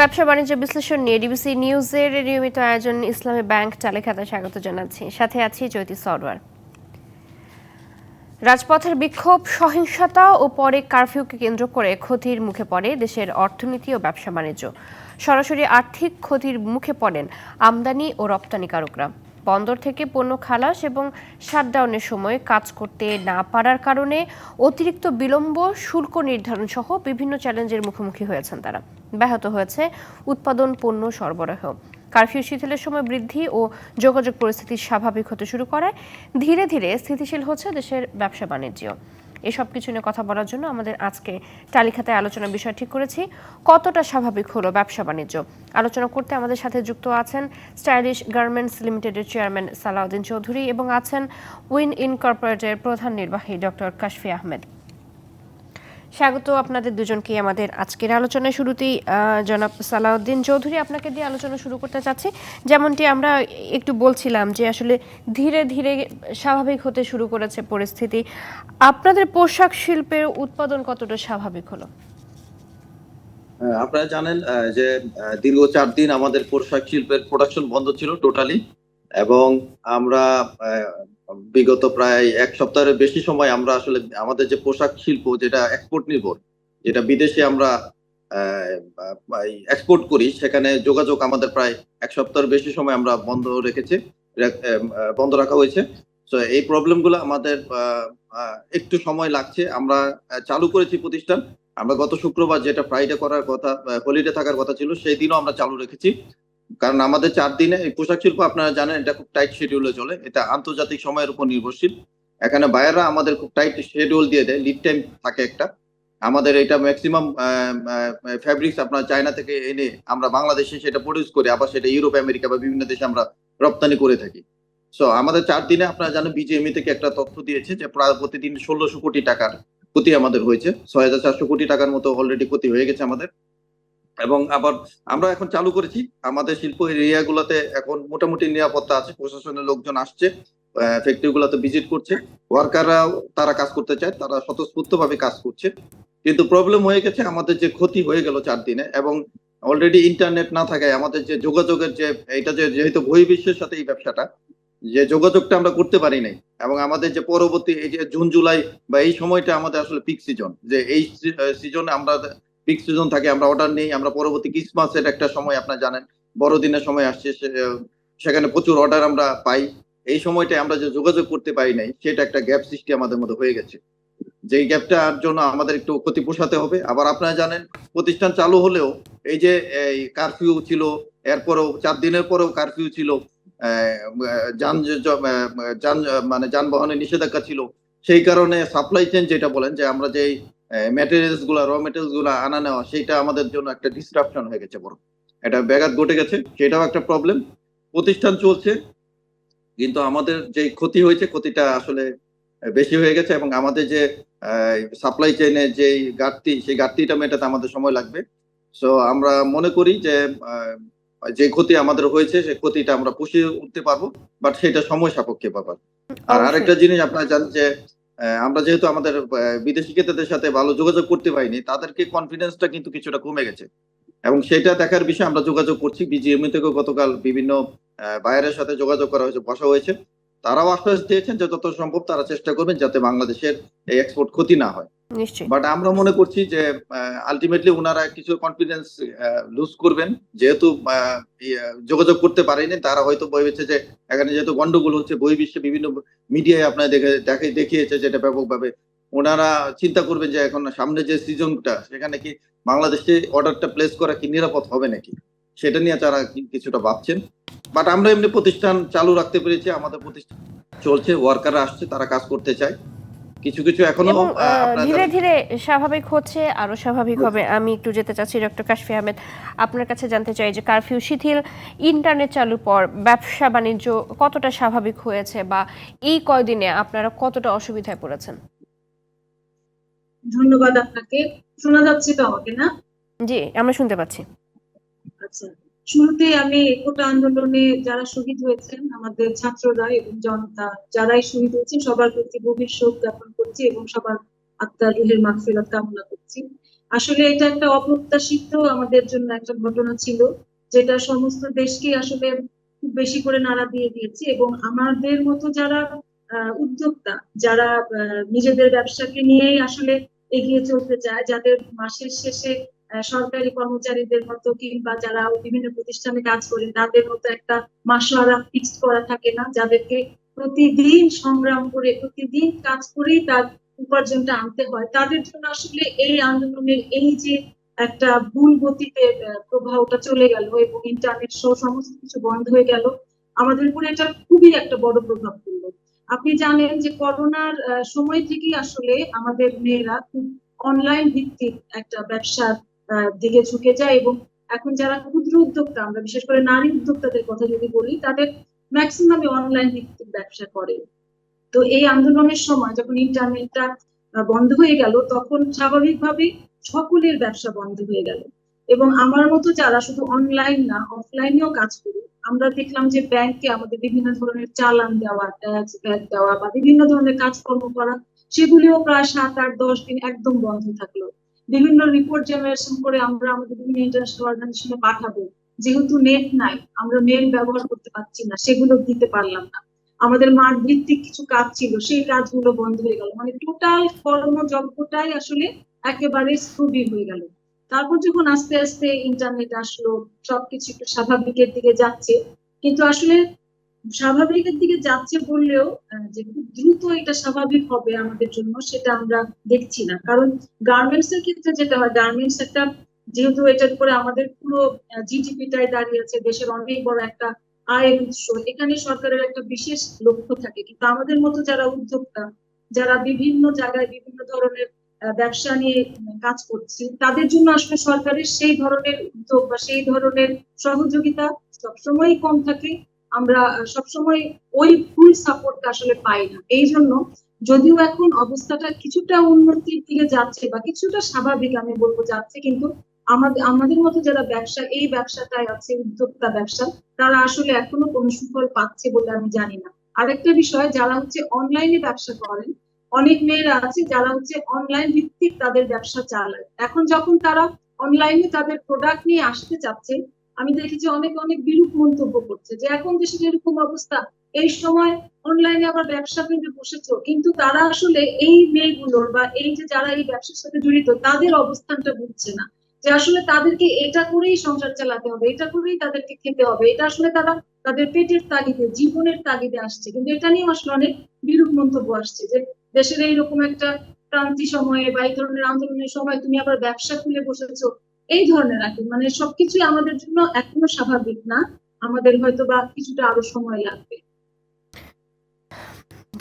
ব্যবসা বাণিজ্য বিশ্লেষণ নিয়ে ডিবিসি নিউজের নিয়মিত আয়োজন ইসলামী ব্যাংক চালেখাতা স্বাগত জানাচ্ছি। সাথে আছি জ্যোতি সরওয়ার। রাজপথের বিক্ষোভ, সহিংসতা ও পরে কারফিউকে কেন্দ্র করে ক্ষতির মুখে পড়ে দেশের অর্থনীতি ও ব্যবসা বাণিজ্য। সরাসরি আর্থিক ক্ষতির মুখে পড়েন আমদানি ও রপ্তানিকারকরা। বন্দর থেকে পণ্য খালাস এবং শাটডাউনের সময় কাজ করতে না পারার কারণে অতিরিক্ত বিলম্ব, শুল্ক নির্ধারণ সহ বিভিন্ন চ্যালেঞ্জের মুখোমুখি হয়েছেন তারা। ব্যাহত হয়েছে উৎপাদন পণ্য সরবরাহ। কারফিউ শিথিলের সময় বৃদ্ধি ও যোগাযোগ পরিস্থিতি স্বাভাবিক হতে শুরু করায় ধীরে ধীরে স্থিতিশীল হচ্ছে দেশের ব্যবসা বাণিজ্য এসব কিছু নিয়ে কথা বলার জন্য আমাদের আজকে তালিকাতে আলোচনা বিষয় ঠিক করেছি। কতটা স্বাভাবিক হলো ব্যবসা বাণিজ্য? আলোচনা করতে আমাদের সাথে যুক্ত আছেন স্টাইলিশ গার্মেন্টস লিমিটেডের চেয়ারম্যান সালাউদ্দিন চৌধুরী এবং আছেন উইন ইনকর্পোরেটের প্রধান নির্বাহী ডক্টর কাশফি আহমেদ। স্বাগত আপনাদের দুজনকে আমাদের আজকের আলোচনার শুরুতেই জনাব সালাউদ্দিন চৌধুরী আপনাকে দিয়ে আলোচনা শুরু করতে চাচ্ছি। যেমনটি আমরা একটু বলছিলাম যে আসলে ধীরে ধীরে স্বাভাবিক হতে শুরু করেছে পরিস্থিতি। আপনাদের পোশাক শিল্পের উৎপাদন কতটা স্বাভাবিক হলো? আপনারা জানেন যে দীর্ঘ চার দিন আমাদের পোশাক শিল্পের প্রোডাকশন বন্ধ ছিল টোটালি এবং আমরা বিগত প্রায় এক সপ্তাহের বেশি সময় আমরা আসলে আমাদের যে পোশাক শিল্প যেটা এক্সপোর্ট নির্ভর যেটা বিদেশে আমরা এক্সপোর্ট করি, সেখানে যোগাযোগ আমাদের প্রায় এক সপ্তাহের বেশি সময় আমরা বন্ধ রেখেছি বন্ধ রাখা হয়েছে। তো এই প্রবলেমগুলো আমাদের একটু সময় লাগছে। আমরা চালু করেছি প্রতিষ্ঠান। আমরা গত শুক্রবার যেটা ফ্রাইডে করার কথা হলিডে থাকার কথা ছিল, সেই দিনও আমরা চালু রেখেছি। কারণ আমাদের চার দিনে এই পোশাক শিল্প, আপনারা জানেন, এটা খুব টাইট শিডিউলে চলে। এটা আন্তর্জাতিক সময়ের উপর নির্ভরশীল। এখানে বায়াররা আমাদের খুব টাইট শিডিউল দিয়ে দেয় লিড টাইম থাকে একটা। আমাদের এটা ম্যাক্সিমাম ফ্যাব্রিক্স আপনার চায়না থেকে এনে আমরা বাংলাদেশে সেটা প্রডিউস করি, আবার সেটা ইউরোপ, আমেরিকা বা বিভিন্ন দেশে আমরা রপ্তানি করে থাকি। সো আমাদের চার দিনে আপনারা জানেন বিজিএমই থেকে একটা তথ্য দিয়েছে যে প্রায় প্রতিদিন ষোলোশো কোটি টাকার ক্ষতি আমাদের হয়েছে। ছয় হাজার চারশো কোটি টাকার মতো অলরেডি ক্ষতি হয়ে গেছে আমাদের। এবং আবার আমরা এখন চালু করেছি। আমাদের শিল্প এরিয়া গুলাতে এখন মোটামুটি নিরাপত্তা আছে। প্রশাসনের লোকজন আসছে ফ্যাক্টরি গুলাতে ভিজিট করছে। ওয়ার্কাররাও তারা কাজ করতে চায়, তারা স্বতঃস্ফূর্ত ভাবে কাজ করছে। কিন্তু প্রবলেম হয়ে গেছে আমাদের যে ক্ষতি হয়ে গেল চার দিনে এবং অলরেডি ইন্টারনেট না থাকায় আমাদের যে যোগাযোগের যে এটা যে যেহেতু বহির্বিশ্বের সাথে এই ব্যবসাটা, যে যোগাযোগটা আমরা করতে পারি নাই এবং আমাদের যে পরবর্তী এই যে জুন, জুলাই বা এই সময়টা আমাদের আসলে পিক সিজন যে এই সিজনে আমরা পিক সিজন থাকে, আমরা অর্ডার নেই, আমরা পরবর্তী ক্রিসমাসের একটা সময় আপনার জানেন, বড়দিনের সময় আসছে সেখানে প্রচুর অর্ডার আমরা পাই। এই সময়টায় আমরা যে যোগাযোগ করতে পারি নাই, সেটা একটা গ্যাপ সৃষ্টি আমাদের মধ্যে হয়ে গেছে। যেই গ্যাপটার জন্য আমাদের একটু ক্ষতি পোষাতে হবে। আবার আপনারা জানেন, প্রতিষ্ঠান চালু হলেও এই যে, এই কারফিউ ছিল, এরপরেও চার দিনের পরেও কারফিউ ছিল যান যান মানে যানবাহনের নিষেধাজ্ঞা ছিল। সেই কারণে সাপ্লাই চেন যেটা বলেন, যে আমরা যেই ম্যাটেরিয়ালসগুলা র মেটেরিয়ালসগুলা আনা নেওয়া সেটা আমাদের জন্য একটা ডিসরাপশন হয়ে গেছে বড় এটা ব্যাঘাত ঘটে গেছে সেটাও একটা প্রবলেম প্রতিষ্ঠান চলছে কিন্তু আমাদের যে ক্ষতি হয়েছে ক্ষতিটা আসলে বেশি হয়ে গেছে এবং আমাদের যে সাপ্লাই চেইনের যে ঘাটতি সেই ঘাটতিটা মেটাতে আমাদের সময় লাগবে। সো আমরা মনে করি যে যে ক্ষতি আমাদের হয়েছে সেই ক্ষতিটা আমরা পুষিয়ে উঠতে পারব বাট সেটা সময় সাপেক্ষে পাবার আর আরেকটা জিনিস আপনারা জানেন যে আমরা যেহেতু আমাদের বিদেশি ক্রেতাদের সাথে ভালো যোগাযোগ করতে পারিনি, তাদেরকে কনফিডেন্সটা কিন্তু কিছুটা কমে গেছে। এবং সেটা দেখার বিষয়ে আমরা যোগাযোগ করছি। বিজিএমই থেকে গতকাল বিভিন্ন বাইরের সাথে যোগাযোগ করা হয়েছে, বসা হয়েছে। তারাও আশ্বাস দিয়েছেন যে যত সম্ভব তারা চেষ্টা করবেন যাতে বাংলাদেশের এই এক্সপোর্ট ক্ষতি না হয়। বাট আমরা মনে করছি যে আলটিমেটলি ওনারা কিছু কনফিডেন্স লুজ করবেন। যেহেতু ইয়ে, যোগাযোগ করতে পারেনি তারা হয়তো ভেবেছে যে এখানে যেহেতু গন্ডগোল হচ্ছে বহির্বিশ্বে বিভিন্ন মিডিয়ায় আপনার দেখে দেখে দেখিয়েছে যেটা ব্যাপকভাবে। ওনারা চিন্তা করবেন যে এখন সামনে যে সিজনটা সেখানে কি বাংলাদেশে অর্ডারটা প্লেস করা কি নিরাপদ হবে নাকি? সেটা নিয়ে তারা কিছুটা ভাবছেন। বাট আমরা এমনি প্রতিষ্ঠান চালু রাখতে পেরেছি আমাদের প্রতিষ্ঠান চলছে ওয়ার্কাররা আসছে তারা কাজ করতে চায়। কিছু কিছু এখনও ধীরে ধীরে স্বাভাবিক হচ্ছে আরও স্বাভাবিক হবে। আমি একটু যেতে চাচ্ছি ডক্টর কাশফি আহমেদ আপনার কাছে জানতে চাই যে কারফিউ শিথিল ইন্টারনেট চালুর পর ব্যবসা বাণিজ্য কতটা স্বাভাবিক হয়েছে বা এই কয়দিনে আপনারা কতটা অসুবিধায় পড়েছেন? ধন্যবাদ আপনাকে। শোনা যাচ্ছে তো আমাকে না? জি আমরা শুনতে পাচ্ছি। আচ্ছা। শুরুতে আমি কোটা আন্দোলনে যারা শহীদ হয়েছেন, আমাদের ছাত্ররা এবং জনতা যারাই শহীদ হয়েছে, সবার প্রতি গভীর শোক জ্ঞাপন করছি এবং সবার আত্মার রুহের মাগফিরাত কামনা করছি। আসলে এটা একটা অপ্রত্যাশিত আমাদের জন্য একটা ঘটনা ছিল, যেটা সমস্ত দেশকে আসলে খুব বেশি করে নাড়া দিয়ে দিয়েছে এবং আমাদের মতো যারা উদ্যোক্তা, যারা নিজেদের ব্যবসাকে নিয়েই আসলে এগিয়ে চলতে চায়, যাদের মাসের শেষে সরকারি কর্মচারীদের মতো কিংবা যারা বিভিন্ন প্রতিষ্ঠানে কাজ করেন, তাদের মতো একটা মাসোয়ারা ফিক্সড করা থাকে না। যাদেরকে প্রতিদিন সংগ্রাম করে, প্রতিদিন কাজ করেই তার উপার্জনটা আনতে হয়। তাদের জন্য আসলে এই আন্দোলনের এই যে একটা ভুল গতিতে প্রবাহটা চলে গেল এবং ইন্টারনেট সহ সমস্ত কিছু বন্ধ হয়ে গেল, আমাদের উপরে এটা খুবই একটা বড় প্রভাব পড়ল আপনি জানেন যে করোনার সময় থেকেই আসলে আমাদের মেয়েরা খুব অনলাইন ভিত্তিক একটা ব্যবসার দিকে ঝুঁকে যায় এবং এখন যারা ক্ষুদ্র উদ্যোক্তা, আমরা বিশেষ করে নারী উদ্যোক্তাদের কথা যদি বলি, তাদের ম্যাক্সিমামই অনলাইন ভিত্তিক ব্যবসা করে। তো এই আন্দোলনের সময় যখন ইন্টারনেটটা বন্ধ হয়ে গেল, তখন স্বাভাবিকভাবে সকলের ব্যবসা বন্ধ হয়ে গেল। এবং আমার মতো যারা শুধু অনলাইন না অফলাইনেও কাজ করি, আমরা দেখলাম যে ব্যাংকে আমাদের বিভিন্ন ধরনের চালান দেওয়া ট্যাক্স ব্যাক দেওয়া বা বিভিন্ন ধরনের কাজকর্ম করা, সেগুলিও প্রায় সাত আট, দশ দিন একদম বন্ধ থাকল। বিভিন্ন রিপোর্ট জেনারেশন করে আমরা আমাদের বিভিন্ন ইন্টারন্যাশনাল অর্গানাইজেশনে পাঠাবো। যেহেতু নেট নাই, আমরা মেল ব্যবহার করতে পারছি না, সেগুলো দিতে পারলাম না। আমাদের মাঠ ভিত্তিক কিছু কাজ ছিল, সেই কাজগুলো বন্ধ হয়ে গেল। মানে টোটাল কর্মযজ্ঞটাই আসলে একেবারে স্থবির হয়ে গেল। তারপর যখন আস্তে আস্তে ইন্টারনেট আসলো, সবকিছু একটু স্বাভাবিকের দিকে যাচ্ছে, কিন্তু আসলে স্বাভাবিকের দিকে যাচ্ছে বললেও যে খুব দ্রুত এটা স্বাভাবিক হবে আমাদের জন্য, সেটা আমরা দেখছি না। কারণ গার্মেন্টস এর ক্ষেত্রে যেটা হয় গার্মেন্টস একটা যেহেতু এটার উপরে আমাদের পুরো জিডিপিটাই দাঁড়িয়ে আছে, দেশের অনেক বড় একটা আয়ের উৎস, এখানে সরকারের একটা বিশেষ লক্ষ্য থাকে। কিন্তু আমাদের মতো যারা উদ্যোক্তা, যারা বিভিন্ন জায়গায় বিভিন্ন ধরনের ব্যবসা নিয়ে কাজ করছি, তাদের জন্য আসলে সরকারের সেই ধরনের উদ্যোগ বা সেই ধরনের সহযোগিতা সবসময়ই কম থাকে। আমরা সবসময় ওই ফুল সাপোর্টটা আসলে পাই না। এই জন্য যদিও এখন অবস্থাটা কিছুটা উন্নতির দিকে যাচ্ছে বা কিছুটা স্বাভাবিক আমি বলব যাচ্ছে, কিন্তু আমাদের আমাদের মতো যারা ব্যবসা, এই ব্যবসাটায় আছে, উদ্যোক্তা ব্যবসা, তারা আসলে এখনও কোনো সুফল পাচ্ছে বলে আমি জানি না। আরেকটা বিষয়, যারা হচ্ছে অনলাইনে ব্যবসা করেন, অনেক মেয়েরা আছে যারা হচ্ছে অনলাইন ভিত্তিক তাদের ব্যবসা চালায়। এখন যখন তারা অনলাইনে তাদের প্রোডাক্ট নিয়ে আসতে চাচ্ছে আমি দেখেছি অনেক অনেক বিরূপ মন্তব্য করছে যে এখন দেশের এরকম অবস্থা, এই সময় অনলাইনে আবার ব্যবসা করতে বসেছো, কিন্তু তারা আসলে এই মেয়েগুলোর বা এই যে যারা এই ব্যবসার সাথে জড়িত, তাদের অবস্থানটা বুঝছে না। যে আসলে তাদেরকে এটা করেই সংসার চালাতে হবে, এটা করেই তাদেরকে খেতে হবে, এটা আসলে তারা তাদের পেটের তাগিদে, জীবনের তাগিদে আসছে। কিন্তু এটা নিয়ে আসলে অনেক বিরূপ মন্তব্য আসছে যে দেশের এইরকম একটা ক্রান্তি সময়ে বা এই ধরনের আন্দোলনের সময় তুমি আবার ব্যবসা খুলে বসেছো এই ধরনের আর কি। মানে সবকিছুই আমাদের জন্য এখনও স্বাভাবিক না। আমাদের হয়তো বা কিছুটা আরও সময় লাগবে।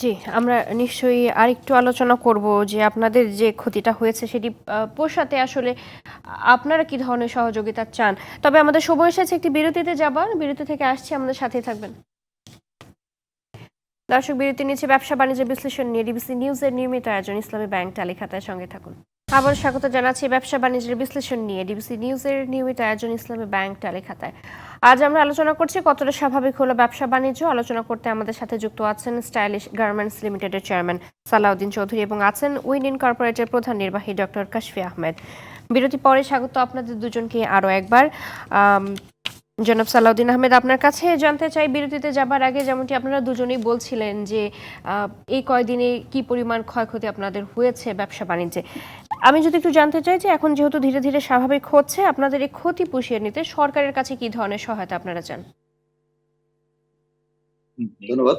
জি, আমরা নিশ্চয়ই আরেকটু আলোচনা করব যে আপনাদের যে ক্ষতিটা হয়েছে সেটি পোষাতে আসলে আপনারা কি ধরনের সহযোগিতা চান? তবে আমাদের সময় এসেছে একটি বিরতিতে যাবার। বিরতি থেকে আসছি, আমাদের সাথেই থাকবেন। দর্শক, বিরতি নিচ্ছে ব্যবসা বাণিজ্য বিশ্লেষণ নিয়ে। ডিবিসি নিউজের নিয়মিত আয়োজন ইসলামী ব্যাংক তালিকাতায় সঙ্গে থাকুন। আবার স্বাগত জানাচ্ছি ব্যবসা বাণিজ্যের বিশ্লেষণ নিয়ে ডিবিসি নিউজের নিয়মিত আয়োজন ইসলামী ব্যাংক তালিকাতায় আজ আমরা আলোচনা করছি কতটা স্বাভাবিক হলো ব্যবসা বাণিজ্য। আলোচনা করতে আমাদের সাথে যুক্ত আছেন স্টাইলিশ গার্মেন্টস লিমিটেডের চেয়ারম্যান সালাউদ্দিন চৌধুরী এবং আছেন উইন ইনকর্পোরেটের প্রধান নির্বাহী ডক্টর কাশফি আহমেদ। বিরতি পরে স্বাগত আপনাদের দুজনকে আরও একবার। জনাব সালাউদ্দিন আহমেদ, আপনার কাছে জানতে চাই, বিরতিতে যাবার আগে যেমনটি আপনারা দুজনেই বলছিলেন যে এই কয়দিনে কি পরিমাণ ক্ষয়ক্ষতি আপনাদের হয়েছে ব্যবসা বাণিজ্যে? আমি যদি একটু জানতে চাই যে এখন যেহেতু ধীরে ধীরে স্বাভাবিক হচ্ছে, আপনাদের এই ক্ষতি পুষিয়ে নিতে সরকারের কাছে কি ধরনের সহায়তা আপনারা চান? ধন্যবাদ।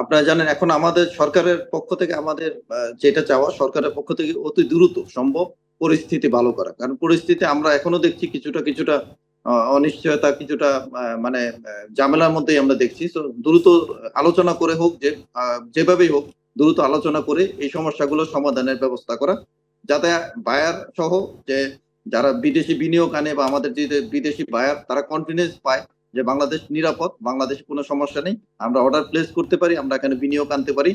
আপনারা জানেন এখন আমাদের সরকারের পক্ষ থেকে আমাদের যেটা চাওয়া সরকারের পক্ষ থেকে অতি দ্রুত সম্ভব পরিস্থিতি ভালো করা। কারণ পরিস্থিতি আমরা এখনও দেখছি কিছুটা কিছুটা অনিশ্চয়তা, কিছুটা মানে ঝামেলার মধ্যেই আমরা দেখছি। তো দ্রুত আলোচনা করে হোক, যে যেভাবেই হোক দ্রুত আলোচনা করে এই সমস্যাগুলো সমাধানের ব্যবস্থা করা, যাতে বায়ার সহ যে যারা বিদেশি বিনিয়োগ আনে বা আমাদের যে বিদেশি বায়ার তারা কনফিডেন্স পায় যে বাংলাদেশ নিরাপদ, বাংলাদেশে কোনো সমস্যা নেই, আমরা অর্ডার প্লেস করতে পারি, আমরা এখানে বিনিয়োগ আনতে পারি।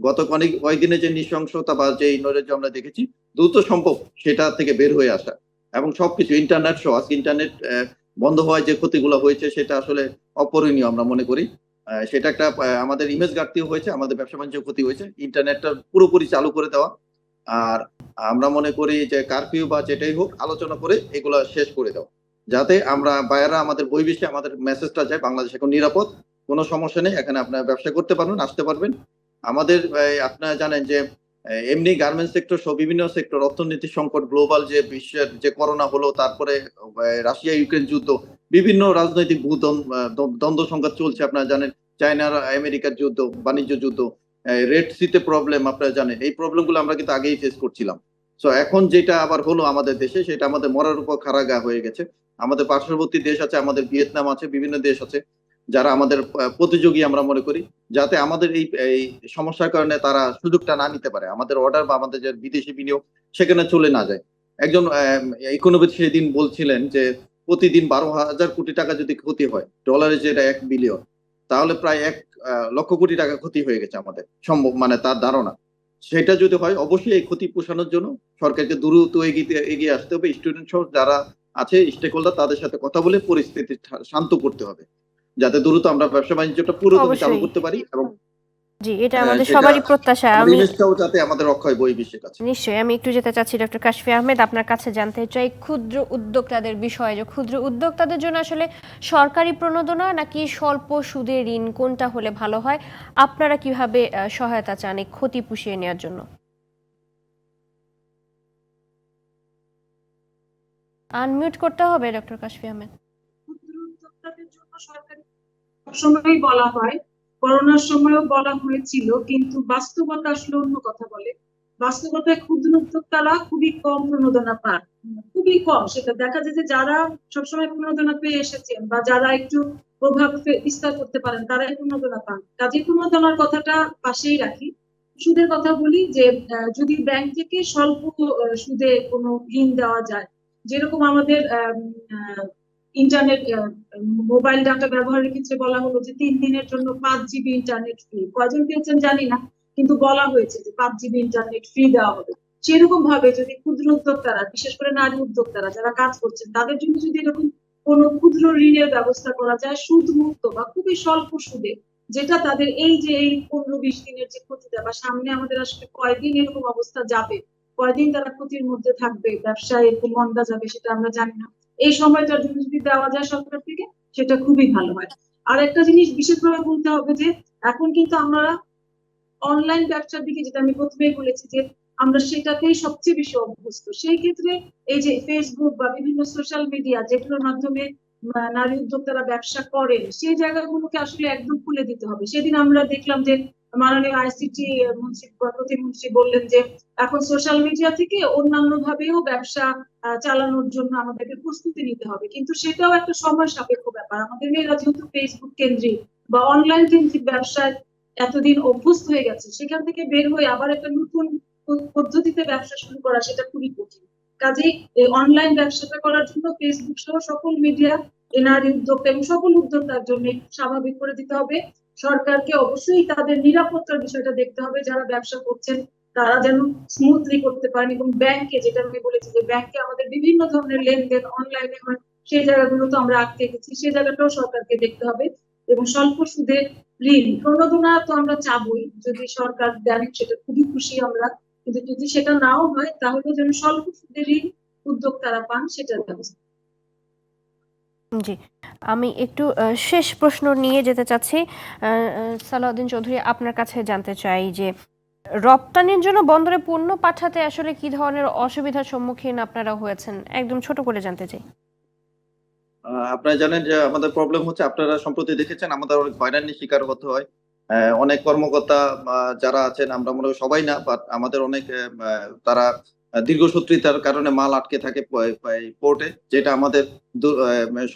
গত কয়েক, কয়েকদিনে যে নৃশংসতা বা যে নৈরাজ্য আমরা দেখেছি, দ্রুত সম্ভব সেটা থেকে বের হয়ে আসা। এবং সবকিছু ইন্টারনেট সহ, আজকে ইন্টারনেট বন্ধ হওয়ায় যে ক্ষতিগুলো হয়েছে, সেটা আসলে অপরণীয় আমরা মনে করি। সেটা একটা আমাদের ইমেজ ঘাটতিও হয়েছে, আমাদের ব্যবসা বাণিজ্য ক্ষতি হয়েছে। ইন্টারনেটটা পুরোপুরি চালু করে দেওয়া। আর আমরা মনে করি যে কারফিউ বা যেটাই হোক, আলোচনা করে এগুলো শেষ করে দেওয়া। যাতে আমরা বায়াররা আমাদের বহির্বিশ্বে আমাদের মেসেজটা যায়, বাংলাদেশ এখন নিরাপদ, কোনো সমস্যা নেই, এখানে আপনার ব্যবসা করতে পারবেন, আসতে পারবেন। আমাদের আপনারা জানেন যে এমনি গার্মেন্টস সেক্টর সহ বিভিন্ন সেক্টর অর্থনীতি সংকট গ্লোবাল যে বিশ্বের যে করোনা হলো, তারপরে রাশিয়া, ইউক্রেন যুদ্ধ, বিভিন্ন রাজনৈতিক দ্বন্দ্ব সংঘাত চলছে, আপনারা জানেন চায়নার আমেরিকার যুদ্ধ, বাণিজ্য যুদ্ধ রেড সিতে প্রবলেম আপনারা জানেন, এই প্রবলেমগুলো আমরা কিন্তু আগেই ফেস করছিলাম। সো এখন যেটা আবার হলো আমাদের দেশে, সেটা আমাদের মরার উপর খারাগা হয়ে গেছে। আমাদের পার্শ্ববর্তী দেশ আছে, আমাদের ভিয়েতনাম আছে, বিভিন্ন দেশ আছে। যারা আমাদের প্রতিযোগী আমরা মনে করি, যাতে আমাদের এই এই সমস্যার কারণে তারা সুযোগটা না নিতে পারে। আমাদের অর্ডার বা আমাদের যে বিদেশি বিনিয়োগ সেখানে চলে না যায়। একজন ইকোনমিক সেদিন বলছিলেন যে প্রতিদিন বারো হাজার কোটি টাকা যদি ক্ষতি হয় ডলারে যেটা এক বিলিয়ন তাহলে প্রায় এক লক্ষ কোটি টাকা ক্ষতি হয়ে গেছে আমাদের। সম্ভব মানে তার ধারণা। সেটা যদি হয়, অবশ্যই এই ক্ষতি পোষানোর জন্য সরকারকে দ্রুত এগিয়ে এগিয়ে আসতে হবে। স্টুডেন্ট সহ যারা আছে স্টেক হোল্ডার তাদের সাথে কথা বলে পরিস্থিতি শান্ত করতে হবে। যাতে দ্রুত আমরা ব্যবসা বাণিজ্যটা পুরো চালু করতে পারি এবং জি এটা হ্যাঁ, আমাদের সবারই প্রত্যাশা। আমি যাতে আমাদের রক্ষা হয় বহির্বিশ্বের কাছে। নিশ্চয়ই আমি একটু যেতে চাচ্ছি ডক্টর কাশফি আহমেদ আপনার কাছে জানতে চাই ক্ষুদ্র উদ্যোক্তাদের বিষয়ে যে ক্ষুদ্র উদ্যোক্তাদের জন্য আসলে সরকারি প্রণোদনা নাকি স্বল্প সুদে ঋণ কোনটা হলে ভালো হয়? আপনারা কীভাবে আহ, সহায়তা চান এই ক্ষতি পুষিয়ে নেওয়ার জন্য? আনমিউট করতে হবে ডক্টর কাশফি আহমেদ। ক্ষুদ্র উদ্যোক্তাদের জন্য সরকারি সবসময়ই বলা হয়, করোনার সময়ও বলা হয়েছিল, কিন্তু বাস্তবতা আসলে অন্য কথা বলে। বাস্তবতায় ক্ষুদ্র উদ্যোক্তারা খুবই কম প্রণোদনা পান, খুবই কম। সেটা দেখা যায় যে যারা সবসময় প্রণোদনা পেয়ে এসেছেন বা যারা একটু প্রভাব বিস্তার করতে পারেন, তারাই প্রণোদনা পান। কাজে প্রণোদনার কথাটা পাশেই রাখি। সুদের কথা বলি যে যদি ব্যাংক থেকে স্বল্প সুদে কোনো ঋণ দেওয়া যায়, যেরকম আমাদের ইন্টারনেট মোবাইল ডাটা ব্যবহারের ক্ষেত্রে বলা হলো যে তিন দিনের জন্য পাঁচ জিবি ইন্টারনেট ফ্রি কয়জন পেয়েছেন জানি না, কিন্তু বলা হয়েছে যে পাঁচ জিবি ইন্টারনেট ফ্রি দেওয়া হবে। সেরকম ভাবে যদি ক্ষুদ্র উদ্যোক্তারা, বিশেষ করে নারী উদ্যোক্তারা যারা কাজ করছেন, তাদের জন্য যদি এরকম কোনো ক্ষুদ্র ঋণের ব্যবস্থা করা যায় সুদ মুক্ত বা খুবই স্বল্প সুদে, যেটা তাদের এই যে এই পনেরো বিশ দিনের যে ক্ষতিটা বা সামনে আমাদের আসলে কয়দিন এরকম অবস্থা যাবে, কয়দিন তারা ক্ষতির মধ্যে থাকবে, ব্যবসায় এরকম মন্দা যাবে সেটা আমরা জানি না। এই সময়টার জন্য যদি দেওয়া যায় সরকার থেকে, সেটা খুবই ভালো হয়। আর একটা জিনিস বিশেষভাবে বলতে হবে যে, এখন কিন্তু আমরা অনলাইন ব্যবসার দিকে যেটা আমি প্রথমেই বলেছি যে, আমরা সেটাতেই সবচেয়ে বেশি অভ্যস্ত। সেই ক্ষেত্রে এই যে ফেসবুক বা বিভিন্ন সোশ্যাল মিডিয়া যেগুলোর মাধ্যমে নারী উদ্যোক্তারা ব্যবসা করেন, সেই জায়গাগুলোকে আসলে একদম খুলে দিতে হবে। সেদিন আমরা দেখলাম যে মাননীয় আইসিটি মন্ত্রী, প্রতিমন্ত্রী বললেন যে, এখন সোশ্যাল মিডিয়া থেকে অন্যান্য ভাবেও ব্যবসা চালানোর জন্য আমাদেরকে প্রস্তুতি নিতে হবে। কিন্তু সেটাও একটা সময় সাপেক্ষ ব্যাপার। আমাদের মেয়েরা যেহেতু ফেসবুক কেন্দ্রিক বা অনলাইন কেন্দ্রিক ব্যবসায় এতদিন অভ্যস্ত হয়ে গেছে, সেখান থেকে বের হয়ে আবার একটা নতুন পদ্ধতিতে ব্যবসা শুরু করা সেটা খুবই কঠিন। কাজেই এই অনলাইন ব্যবসাটা করার জন্য ফেসবুক সহ সকল মিডিয়া এনআরই উদ্যোক্তা এবং সকল উদ্যোক্তার জন্য স্বাভাবিক করে দিতে হবে। সরকারকে অবশ্যই তাদের নিরাপত্তার বিষয়টা দেখতে হবে, যারা ব্যবসা করছেন, তারা যেন স্মুথলি করতে পারেন এবং ব্যাংকে যেটা আমি বলেছি যে ব্যাংকে আমাদের বিভিন্ন ধরনের লেনদেন অনলাইনে হয়, সেই জায়গাগুলো তো আমরা আটকে গেছি, সেই জায়গাটাও সরকারকে দেখতে হবে এবং স্বল্প সুদের ঋণ প্রণোদনা তো আমরা চাবই, যদি সরকার দেন সেটা খুবই খুশি আমরা, কিন্তু যদি সেটা নাও হয়, তাহলে যেন স্বল্প সুদে ঋণ উদ্যোক্তারা পান, সেটার ব্যবস্থা। জি। আমি একটু শেষ প্রশ্ন নিয়ে যেতে চাচ্ছি। সালাউদ্দিন চৌধুরী, আপনার কাছে জানতে চাই যে, রপ্তানির জন্য বন্দরে পণ্য পাঠাতে আসলে কি ধরনের অসুবিধার সম্মুখীন আপনারা হয়েছেন? একদম ছোট করে জানতে চাই। আপনারা জানেন যে, আমাদের প্রবলেম হচ্ছে আপনারা সম্প্রতি দেখেছেন, আমাদের অনেক হয়রানির শিকার হতে হয়। অনেক কর্মকর্তা যারা আছেন, আমরা মনে সবাই না বাট আমাদের অনেক তারা দীর্ঘসূত্রিতার কারণে মাল আটকে থাকে পোর্টে যেটা আমাদের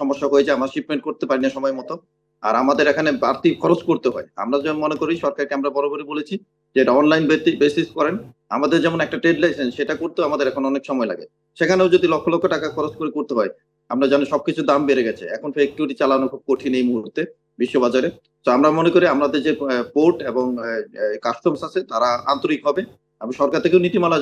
সমস্যা হয়েছে, আমরা শিপমেন্ট করতে পারি না সময় মতো। আর আমাদের এখানে বাড়তি খরচ করতে হয়। আমরা যেমন মনে করি, সরকারকে আমরা বরাবরই বলেছি যে এটা অনলাইন বেসিস করেন। আমাদের যেমন একটা ট্রেড লাইসেন্স সেটা করতে আমাদের এখন অনেক সময় লাগে। সেখানেও যদি লক্ষ লক্ষ টাকা খরচ করে করতে হয়, আমরা জানি সবকিছুর দাম বেড়ে গেছে। এখন ফ্যাক্টরি চালানো খুব কঠিন এই মুহূর্তে বিশ্ববাজারে। তো আমরা মনে করি, আমাদের যে পোর্ট এবং কাস্টমস আছে, তারা আন্তরিক হবে এবং সরকার থেকেও নীতিমালা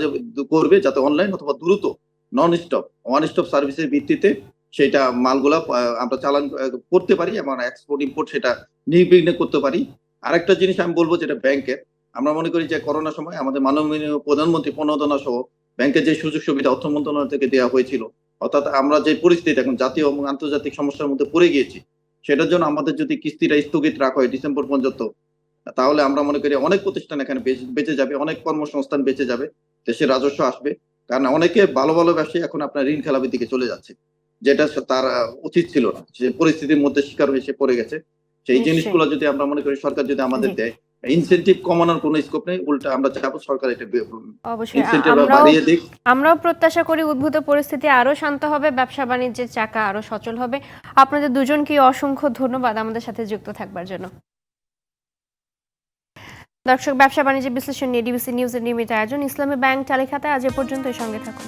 করবে যাতে অনলাইন অথবা দ্রুত নন স্টপ ওয়ান স্টপ সার্ভিসের ভিত্তিতে সেটা মালগুলা আমরা চালান করতে পারি এবং এক্সপোর্ট ইম্পোর্ট সেটা নির্বিঘ্নে করতে পারি। আরেকটা জিনিস আমি বলব যেটা ব্যাংকের আমরা মনে করি যে করোনার সময় আমাদের মাননীয় প্রধানমন্ত্রী প্রণোদনা সহ ব্যাংকের যে সুযোগ সুবিধা অর্থ মন্ত্রণালয় থেকে দেওয়া হয়েছিল, অর্থাৎ আমরা যে পরিস্থিতি, এখন জাতীয় এবং আন্তর্জাতিক সমস্যার মধ্যে পড়ে গিয়েছি, সেটার জন্য আমাদের যদি কিস্তিটা স্থগিত রাখা হয় ডিসেম্বর পর্যন্ত তাহলে আমরা মনে করি অনেক প্রতিষ্ঠান এখানে বেঁচে- যাবে অনেক কর্মসংস্থান বেঁচে যাবে দেশের রাজস্ব আসবে। কারণ অনেকে ভালো ভালো ব্যবসায়ী এখন আপনার ঋণ খেলাপির দিকে চলে যাচ্ছে যেটা তার উচিত ছিল না। সে পরিস্থিতির মধ্যে শিকার হয়ে সে পড়ে গেছে। সেই জিনিসগুলো যদি আমরা মনে করি সরকার যদি আমাদের দেয় ইনসেন্টিভ কমানোর কোনো স্কোপ নেই উল্টা আমরা চাবো সরকার এটা বাড়িয়ে দিক। আমরাও প্রত্যাশা করি উদ্ভূত পরিস্থিতি আরও শান্ত হবে ব্যবসা বাণিজ্যের চাকা আরও সচল হবে। আপনাদের দুজনকে অসংখ্য ধন্যবাদ আমাদের সাথে যুক্ত থাকবার জন্য। দর্শক ব্যবসা বাণিজ্য বিশ্লেষণ নিয়ে ডিবিসি নিউজের নিয়মিত আয়োজন। ইসলামী ব্যাংক চালিখাতে আজ এ পর্যন্ত সঙ্গে থাকুন।